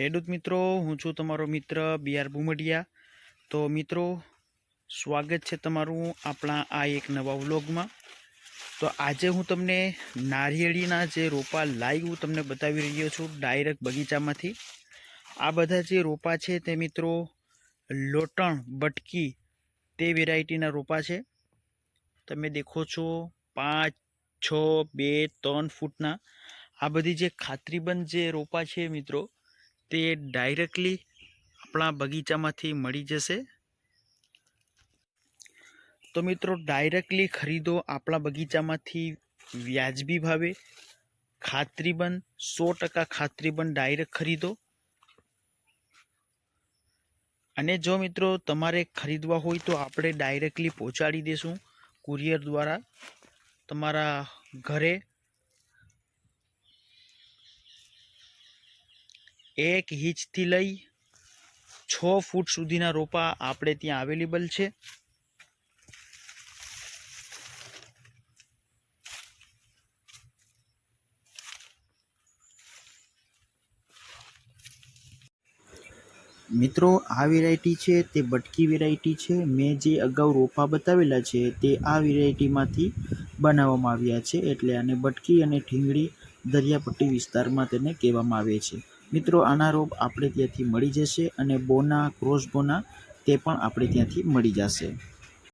ખેડૂત મિત્રો, હું છું તમારો મિત્ર બી આર બુમડિયા. તો મિત્રો, સ્વાગત છે તમારું આપણા આ એક નવા વ્લોગમાં. તો આજે હું તમને નારિયેળીના જે રોપા લાઈવ હું તમને બતાવી રહ્યો છું ડાયરેક્ટ બગીચામાંથી. આ બધા જે રોપા છે તે મિત્રો, લોટણ, બટકી તે વેરાયટીના રોપા છે. તમે દેખો છો પાંચ, છ, બે, ત્રણ ફૂટના. આ બધી જે ખાતરીબંધ જે રોપા છે મિત્રો તે ડાયરેક્ટલી આપણા બગીચામાંથી મળી જશે. તો મિત્રો, ડાયરેક્ટલી ખરીદો આપણા બગીચામાંથી વ્યાજબી ભાવે. ખાતરીબંધ સો ટકા ખાતરીબંધ ડાયરેક્ટ ખરીદો. અને જો મિત્રો તમારે ખરીદવા હોય તો આપણે ડાયરેક્ટલી પહોંચાડી દઈશું કુરિયર દ્વારા. તમારા ઘરે એક ઇંચથી લઈ છ ફૂટ સુધીના રોપા આપણે ત્યાં અવેલેબલ છે. મિત્રો, આ વેરાયટી છે, તે બટકી વેરાયટી છે. મેં જે અગાઉ રોપા બતાવેલા છે, તે આ વેરાયટીમાંથી બનાવવામાં આવ્યા છે. એટલે આને બટકી અને ઠીંગડી દરિયાપટ્ટી વિસ્તારમાં તેને કહેવામાં આવે છે. મિત્રો, આના રોપ આપણે ત્યાંથી મળી જશે અને બોના, ક્રોસ બોના તે પણ આપણે ત્યાંથી મળી જશે.